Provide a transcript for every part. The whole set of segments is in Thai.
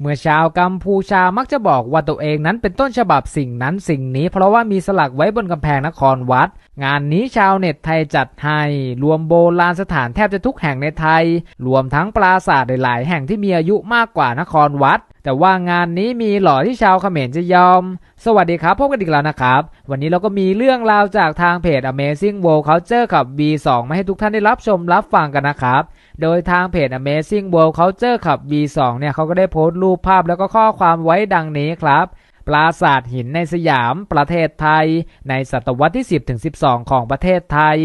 เมื่อชาวกัมพูชามักจะบอกว่าตัวเองนั้นเป็นต้นฉบับสิ่งนั้นสิ่งนี้ เพราะว่ามีสลักไว้บนกำแพงนครวัด งานนี้ชาวเน็ตไทยจัดให้รวมโบราณสถานแทบจะทุกแห่งในไทย รวมทั้งปราสาทหลายๆ แห่งที่มีอายุมากกว่านครวัด แต่ว่างานนี้มีหล่อที่ชาวเขมรจะยอม สวัสดีครับ พบกันอีกแล้วนะครับ วันนี้เราก็มีเรื่องราวจากทางเพจ Amazing World Culture กับ B2 มาให้ทุกท่านได้รับชมรับฟังกันนะครับ โดยทางเพจ Amazing World Culture ขับ B2 เนี่ยเขาก็ได้โพสต์รูปภาพแล้วก็ข้อความไว้ดังนี้ครับปราสาทหินในสยาม ประเทศไทย ในศตวรรษที่ 10ถึง12 ของประเทศไทย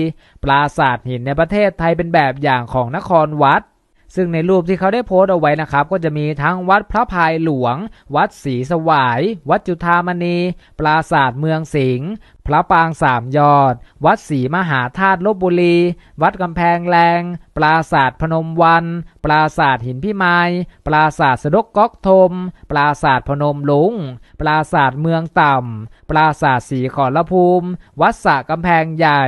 ปราสาทหินในประเทศไทยเป็นแบบอย่างของนครวัด ซึ่งในรูปที่เขาได้โพสต์เอาไว้นะครับ ก็จะมีทั้งวัดพระพายหลวง วัดศรีสวาย วัดจุฑามณี ปราสาทเมืองสิงห์พระปางสามยอด วัดศรีมหาธาตุลบบุรี วัดกำแพงแรง ปราสาทพนมวัน ปราสาทหินพิมาย ปราสาทสดกก๊อกทม ปราสาทพนมลุง ปราสาทเมืองต่ำ ปราสาทสีขอรภูมิ วัดสระกำแพงใหญ่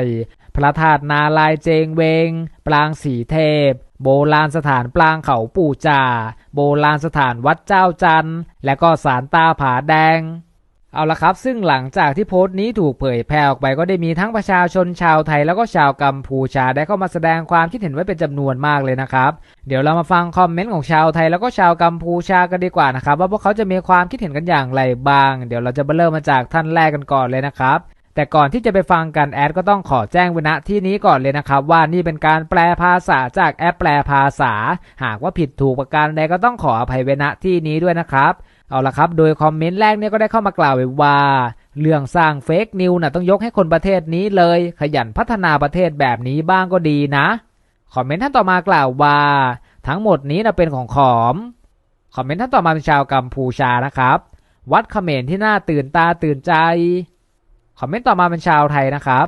พระธาตุนาลายเจงเวง ปรางสีเทพ โบราณสถานปรางเขาปู่จา โบราณสถานวัดเจ้าจันทร์และก็สารตาผาแดง เอาละครับซึ่งหลังจากที่โพสต์นี้ถูกเผยแพร่ออกไปก็ได้มีทั้งประชาชนชาวไทยแล้วก็ชาวกัมพูชาได้เข้ามาแสดงความคิดเห็นไว้เป็นจำนวนมากเลยนะครับ เดี๋ยวเรามาฟังคอมเมนต์ของชาวไทยแล้วก็ชาวกัมพูชากันดีกว่านะครับว่าพวกเขาจะมีความคิดเห็นกันอย่างไรบ้าง เดี๋ยวเราจะมาเริ่มมาจากท่านแรกกันก่อนเลยนะครับ แต่ก่อนที่จะไปฟังกันแอดก็ต้องขอแจ้งไว้ณที่นี้ก่อนเลยนะครับ ว่านี่เป็นการแปลภาษาจากแอปแปลภาษา หากว่าผิดถูกประการใดก็ต้องขออภัยไว้ณที่นี้ด้วยนะครับ เอาละครับ โดยคอมเมนต์แรกเนี่ยก็ได้เข้ามากล่าวไว้ว่า เรื่องสร้างเฟกนิวน่ะต้องยกให้คนประเทศนี้เลย ขยันพัฒนาประเทศแบบนี้บ้างก็ดีนะคอมเมนต์ท่านต่อมากล่าวว่า ทั้งหมดนี้นะเป็นของขอมคอมเมนต์ท่านต่อมาเป็นชาวกัมพูชานะครับ วัดเขมรที่น่าตื่นตาตื่นใจ คอมเมนต์ต่อมาเป็นชาวไทยนะครับ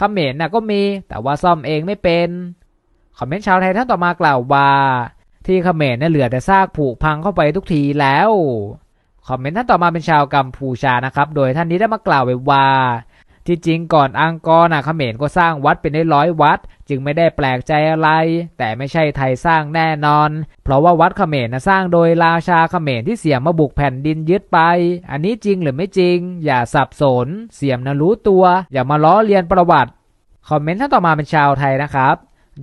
คอมเมนต์น่ะก็มีแต่ว่าซ่อมเองไม่เป็นคอมเมนต์ชาวไทยท่านต่อมากล่าวว่า ที่เขมรเนี่ยเหลือแต่ซากผุพังเข้าไปทุกทีแล้วคอมเมนต์ท่านต่อมาเป็นชาวกัมพูชานะครับ โดยท่านนี้ได้มากล่าวไว้ว่า ที่จริงก่อนอังกอร์นะเขมรก็สร้างวัดเป็นได้ร้อยวัด จึงไม่ได้แปลกใจอะไร แต่ไม่ใช่ไทยสร้างแน่นอน เพราะว่าวัดเขมรนะสร้างโดยราชาเขมรที่เสียมมาบุกแผ่นดินยึดไป อันนี้จริงหรือไม่จริง อย่าสับสน เสียมนะรู้ตัว อย่ามาล้อเลียนประวัติ คอมเมนต์ท่านต่อมาเป็นชาวไทยนะครับ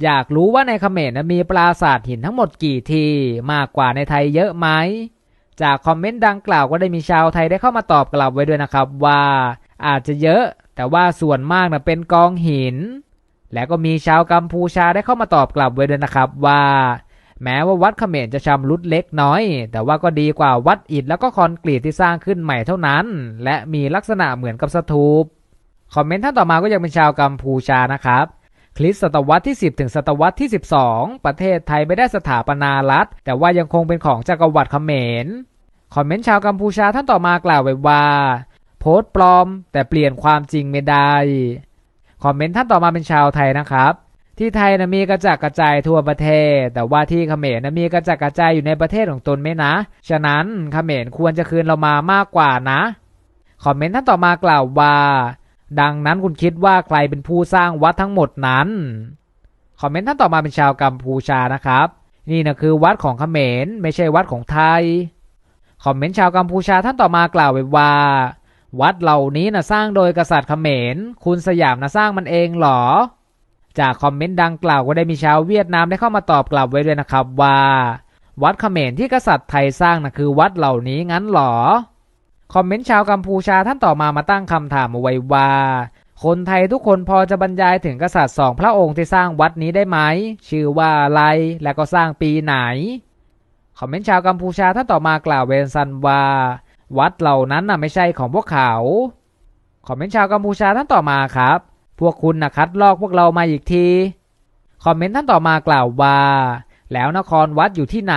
อยากรู้ว่าในเขมรนะมีปราสาทหินทั้งหมดกี่ที มากกว่าในไทยเยอะไหม จากคอมเมนต์ดังกล่าวก็ได้มีชาวไทยได้เข้ามาตอบกลับไว้ด้วยนะครับว่า อาจจะเยอะ แต่ว่าส่วนมากนะเป็นกองหิน และก็มีชาวกัมพูชาได้เข้ามาตอบกลับไว้ด้วยนะครับว่า แม้ว่าวัดเขมรจะชำรุดเล็กน้อย แต่ว่าก็ดีกว่าวัดอิฐแล้วก็คอนกรีตที่สร้างขึ้นใหม่เท่านั้น และมีลักษณะเหมือนกับสถูปคอมเมนต์ท่านต่อมาก็ยังเป็นชาวกัมพูชานะครับคริสตศตวรรษที่ 10 ถึงศตวรรษที่ 12 ประเทศไทยไม่ได้สถาปนารัฐ แต่ว่ายังคงเป็นของจักรวรรดิเขมร คอมเมนต์ชาวกัมพูชาท่านต่อมากล่าวไว้ว่า โพสต์ปลอม แต่เปลี่ยนความจริงไม่ได้ คอมเมนต์ท่านต่อมาเป็นชาวไทยนะครับ ที่ไทยนะมีกระจัดกระจายทั่วประเทศ แต่ว่าที่เขมรนะมีกระจัดกระจายอยู่ในประเทศของตนไหมนะ ฉะนั้นเขมรควรจะคืนเรามามากกว่านะ คอมเมนต์ท่านต่อมากล่าวว่า ดังนั้นคุณคิดว่าใครเป็นผู้สร้างวัดทั้งหมดนั้น คอมเมนต์ท่านต่อมาเป็นชาวกัมพูชานะครับ นี่นะคือวัดของเขมรไม่ใช่วัดของไทย คอมเมนต์ชาวกัมพูชาท่านต่อมากล่าวไว้ว่า วัดเหล่านี้นะสร้างโดยกษัตริย์เขมร คุณสยามนะสร้างมันเองหรอ จากคอมเมนต์ดังกล่าวก็ได้มีชาวเวียดนามได้เข้ามาตอบกลับไว้ด้วยนะครับว่า วัดเขมรที่กษัตริย์ไทยสร้างนะคือวัดเหล่านี้งั้นหรอ คอมเมนต์ชาวกัมพูชาท่านต่อมามาตั้งคำถามเอาไว้ว่า คนไทยทุกคนพอจะบรรยายถึงกษัตริย์สองพระองค์ที่สร้างวัดนี้ได้ไหม ชื่อว่าอะไรและก็สร้างปีไหน คอมเมนต์ชาวกัมพูชาท่านต่อมากล่าวเวนซันว่า วัดเหล่านั้นน่ะไม่ใช่ของพวกเขา คอมเมนต์ชาวกัมพูชาท่านต่อมาครับ พวกคุณนะคัดลอกพวกเรามาอีกที คอมเมนต์ท่านต่อมากล่าวว่า แล้วนครวัดอยู่ที่ไหน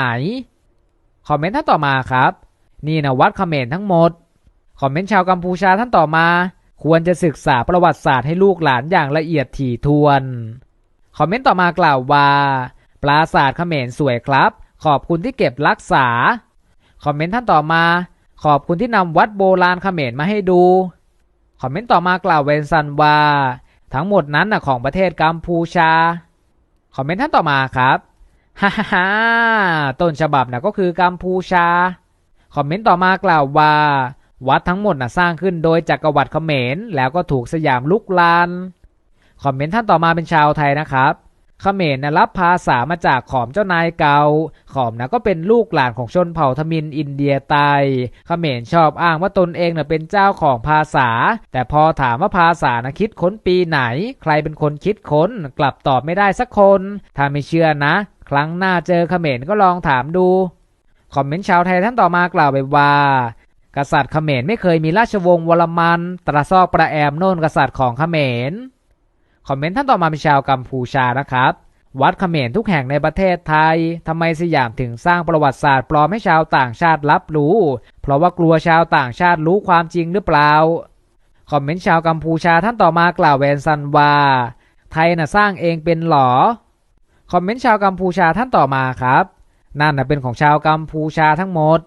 คอมเมนต์ท่านต่อมาครับ นี่นะวัดเขมรทั้งหมด คอมเมนต์ชาวกัมพูชาท่านต่อมา ควรจะศึกษาประวัติศาสตร์ให้ลูกหลานอย่างละเอียดถี่ถ้วน คอมเมนต์ต่อมากล่าวว่า ปราสาทเขมรสวยครับ ขอบคุณที่เก็บรักษา คอมเมนต์ท่านต่อมา ขอบคุณที่นำวัดโบราณเขมรมาให้ดู คอมเมนต์ต่อมากล่าวเวนซันว่า ทั้งหมดนั้นนะของประเทศกัมพูชา คอมเมนต์ท่านต่อมาครับฮ่าฮ่าฮ่าต้นฉบับนะก็คือกัมพูชา คอมเมนต์ต่อมากล่าวว่า วัดทั้งหมดนะสร้างขึ้นโดยจักรวรรดิเขมรแล้วก็ถูกสยามลุกลาน คอมเมนต์ท่านต่อมาเป็นชาวไทยนะครับ เขมรนะรับภาษามาจากขอมเจ้านายเกาขอมนะก็เป็นลูกหลานของชนเผ่าทมินอินเดียใต้เขมรชอบอ้างว่าตนเองนะเป็นเจ้าของภาษา แต่พอถามว่าภาษานะคิดค้นปีไหน ใครเป็นคนคิดค้น กลับตอบไม่ได้สักคน ถ้าไม่เชื่อนะ ครั้งหน้าเจอเขมรก็ลองถามดู คอมเมนต์ชาวไทยท่านต่อมากล่าวไปว่ากษัตริย์เขมรไม่เคยมีราชวงศ์วรมัน ตราซอกประแอมโน่นกษัตริย์ของเขมร คอมเมนต์ท่านต่อมาเป็นชาวกัมพูชานะครับ วัดเขมรทุกแห่งในประเทศไทยทำไมสยามถึงสร้างประวัติศาสตร์ปลอมให้ชาวต่างชาติรับรู้ เพราะว่ากลัวชาวต่างชาติรู้ความจริงหรือเปล่าคอมเมนต์ชาวกัมพูชาท่านต่อมากล่าวแวนซันวาไทยน่ะสร้างเองเป็นหรอคอมเมนต์ชาวกัมพูชาท่านต่อมาครับ นั่นน่ะเป็นของชาวกัมพูชาทั้งหมด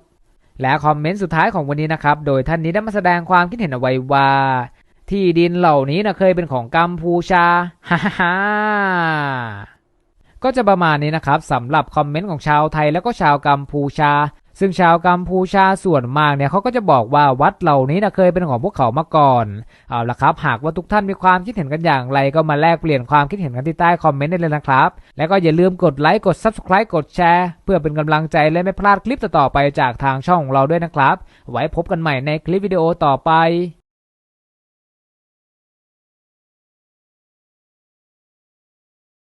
และคอมเมนต์สุดท้ายของวันนี้นะครับ โดยท่านนี้ได้มาแสดงความคิดเห็นเอาไว้ว่า ที่ดินเหล่านี้นะเคยเป็นของกัมพูชาฮ่าฮ่าก็จะประมาณนี้นะครับสำหรับคอมเมนต์ของชาวไทยแล้วก็ชาวกัมพูชา ซึ่งชาวกัมพูชาส่วนมากเนี่ยเขาก็จะบอกว่าวัดเหล่านี้นะเคยเป็นของพวกเขามาก่อนเอาละครับ หากว่าทุกท่านมีความคิดเห็นกันอย่างไร ก็มาแลกเปลี่ยนความคิดเห็นกันที่ใต้คอมเมนต์ได้เลยนะครับ แล้วก็อย่าลืมกดไลค์กด Subscribe กดแชร์ เพื่อเป็นกำลังใจและไม่พลาดคลิปต่อๆไปจากทางช่องของเราด้วยนะครับ ไว้พบกันใหม่ในคลิปวิดีโอต่อไป